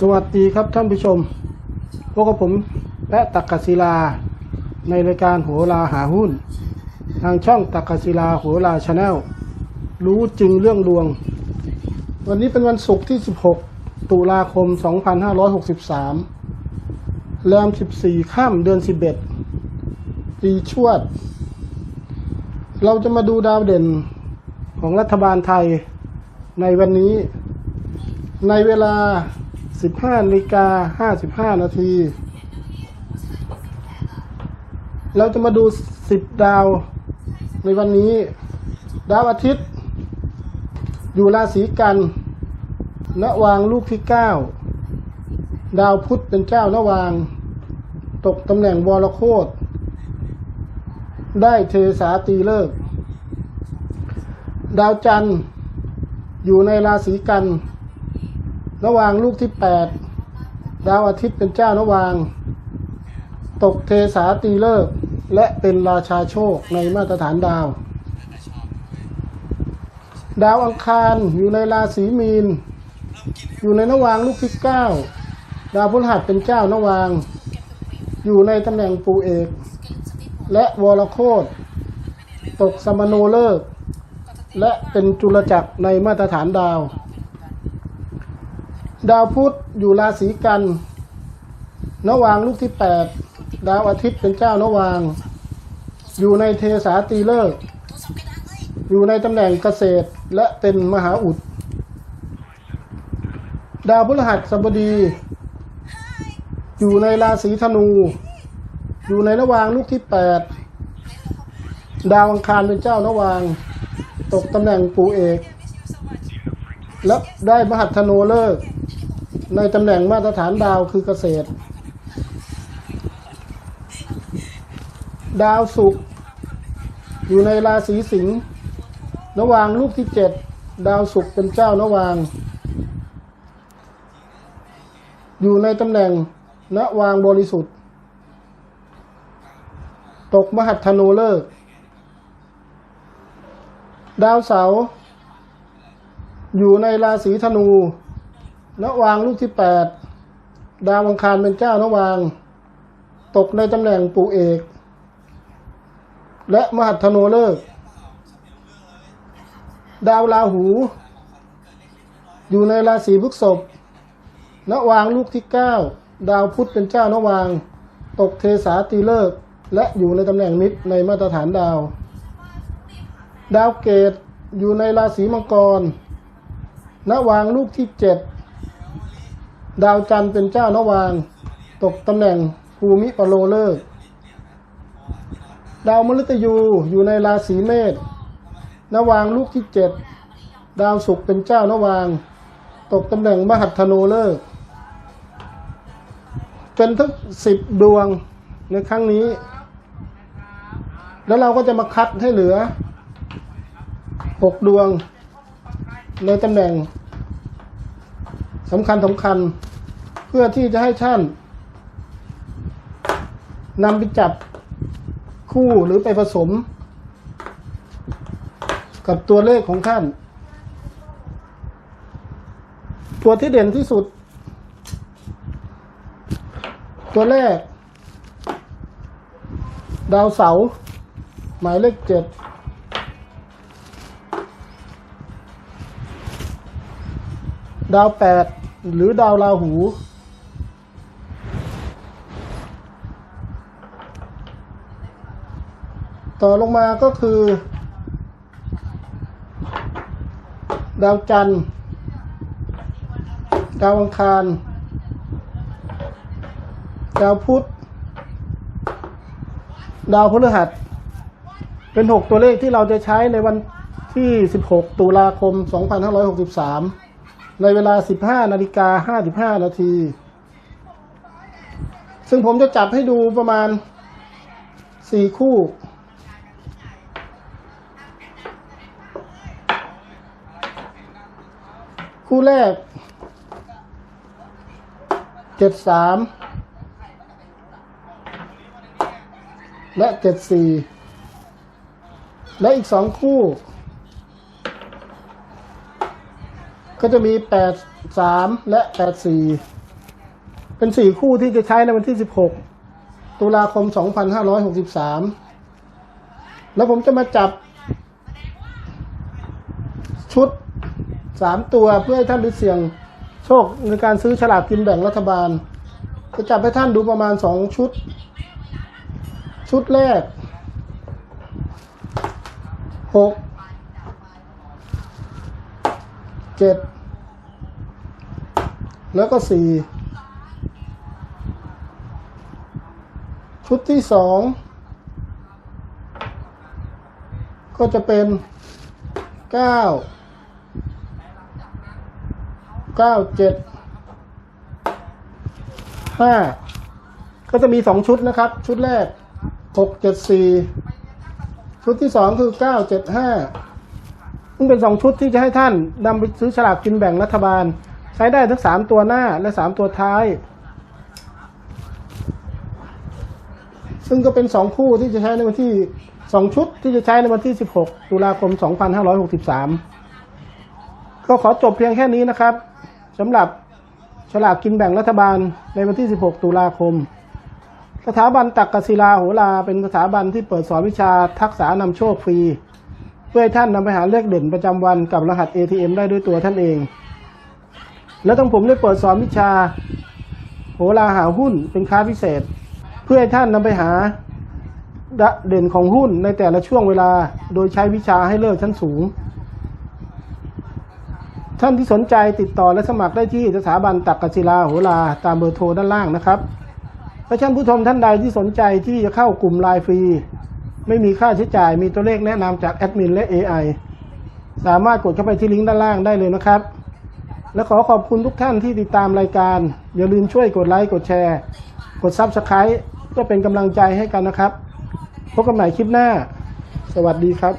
สวัสดีครับท่านผู้ชม พวกบผมและตักกศิลา ในรายการโหราหาหุ้น ทางช่องตักกศิลาโหราชาแนลรู้จริงเรื่องดวง วันนี้เป็นวันศุกร์ที่ 16 ตุลาคม 2563แรม 14 ข้ามเดือน 11 ปีชวด เราจะมาดูดาวเด่นของรัฐบาลไทยในวันนี้ในเวลา 15นาฬิกา55นาที เราจะมาดู10ดาวในวันนี้ ดาวอาทิตย์ อยู่ราศีกันณวางลูกที่9ดาวพุธเป็นเจ้าณวาง ตกตำแหน่งวรโคตได้เทสาตีเลิก ดาวจันทร์อยู่ในราศีกัน ระหว่างลูกที่แปดดาวอาทิตย์เป็นเจ้านวาง ตกเทสาตีเลิกษ์และเป็นราชาโชคในมาตรฐานดาว ดาวอังคารอยู่ในราศีมีน อยู่ในนวางลูกที่เก้าดาวพฤหัสเป็นเจ้านวาง อยู่ในตำแหน่งปูเอก และวรโคตตกสมโนเลิกษ์และเป็นจุลจักรในมาตรฐานดาว ดาวพุธอยู่ราศีกันนวางลูกที่แปดดาวอาทิตย์เป็นเจ้านวาง อยู่ในเทสาตีเลิกษ์อยู่ในตำแหน่งเกษตรและเป็นมหาอุด ดาวพฤหัสบดี อยู่ในราศีธนู อยู่ในระวางลูกที่แปดดาวอังคารเป็นเจ้านวาง ตกตำแหน่งปูเอก และได้มหัตถโนเลิกษ์ ในตำแหน่งมาตรฐานดาวคือเกษตร ดาวศุกร์อยู่ในราศีสิงห์ระหว่างลูกที่เจ็ดดาวศุกร์เป็นเจ้านวาง อยู่ในตำแหน่งณวางบริสุทธิ์ ตกมหัตถโนเลิก ดาวเสาร์อยู่ในราศีธนู ณวางลูกที่แปดดาวอังคารเป็นเจ้านวาง ตกในตำแหน่งปูเอก และมหัตโนเลิก ดาวราหู อยู่ในราศีพฤษภณวางลูกที่เก้าดาวพุธเป็นเจ้านวาง ตกเทสาตีเลิก และอยู่ในตำแหน่งมิตรในมาตรฐานดาว ดาวเกตอยู่ในราศีมังกรณวางลูกที่เจ็ด ดาวจันทร์เป็นเจ้านวาง ตกตำแหน่งภูมิปโลเลิกษ์ดาวมฤตยูอยู่ในราศีเมษนวางลูกที่เจ็ดดาวศุกร์เป็นเจ้านวาง ตกตำแหน่งมหัตถโนเลิกษ์เป็นทั้งสิบดวงในครั้งนี้ แล้วเราก็จะมาคัดให้เหลือหกดวงในตำแหน่ง สำคัญสำคัญ เพื่อที่จะให้ท่านนำไปจับคู่หรือไปผสม กับตัวเลขของท่าน ตัวที่เด่นที่สุด ตัวแรก ดาวเสา หมายเลขเจ็ดดาวแปด หรือดาวราหู ต่อลงมาก็คือ ดาวจันทร์ ดาวอังคาร ดาวพุธ ดาวพฤหัส เป็นหกตัวเลขที่เราจะใช้ในวันที่ 16 ตุลาคม 2563 ในเวลา 15นาฬิกา55 นาที ซึ่งผมจะจับให้ดูประมาณ 4 คู่ คู่แรก 73 และ 74 และอีกสองคู่ ก็จะมี 8 3 และ 8 4 เป็น 4 คู่ที่จะใช้ในวันที่ 16 ตุลาคม 2563 แล้วผมจะมาจับ ชุด 3 ตัวเพื่อให้ท่านได้เสี่ยงโชคในการซื้อฉลากกินแบ่งรัฐบาล จะจับให้ท่านดูประมาณ 2 ชุด ชุดแรก 6 เจ็ดแล้วก็สี่ชุดที่สองก็จะเป็นเก้าเก้าเจ็ดห้าก็จะมีสองชุดนะครับ ชุดแรกหกเจ็ดสี่ชุดที่สองคือเก้าเจ็ดห้า ซึ่งเป็นสองชุดที่จะให้ท่านนำไปซื้อฉลากกินแบ่งรัฐบาล ใช้ได้ทั้งสามตัวหน้าและสามตัวท้าย ซึ่งก็เป็นสองคู่ที่จะใช้ในวันที่สองชุดที่จะใช้ในวันที่ 16 ตุลาคม 2563 ก็ขอจบเพียงแค่นี้นะครับสำหรับฉลากกินแบ่งรัฐบาลในวันที่ 16 ตุลาคม สถาบันตักกศิลาโหราเป็นสถาบันที่เปิดสอนวิชาทักษะนำโชคฟรี เพื่อให้ท่านนำไปหาเลขเด่นประจำวันกับรหัส ATM ได้ด้วยตัวท่านเอง และทั้งผมได้เปิดสอนวิชาโหราหาหุ้นเป็นค้าพิเศษ เพื่อให้ท่านนำไปหาเด่นของหุ้นในแต่ละช่วงเวลา โดยใช้วิชาให้เลิศชั้นสูง ท่านที่สนใจติดต่อและสมัครได้ที่สถาบันตักกศิลาโหราตามเบอร์โทรด้านล่างนะครับและท่านผู้ชมท่านใดที่สนใจที่จะเข้ากลุ่มไลน์ฟรี ไม่มีค่าใช้จ่าย มีตัวเลขแนะนำจากแอดมินและ AI สามารถกดเข้าไปที่ลิงก์ด้านล่างได้เลยนะครับ และขอขอบคุณทุกท่านที่ติดตามรายการ อย่าลืมช่วยกดไลค์ กดแชร์ กดซับสไคร b e เพื่อเป็นกำลังใจให้กันนะครับ พบกันใหม่คลิปหน้า สวัสดีครับ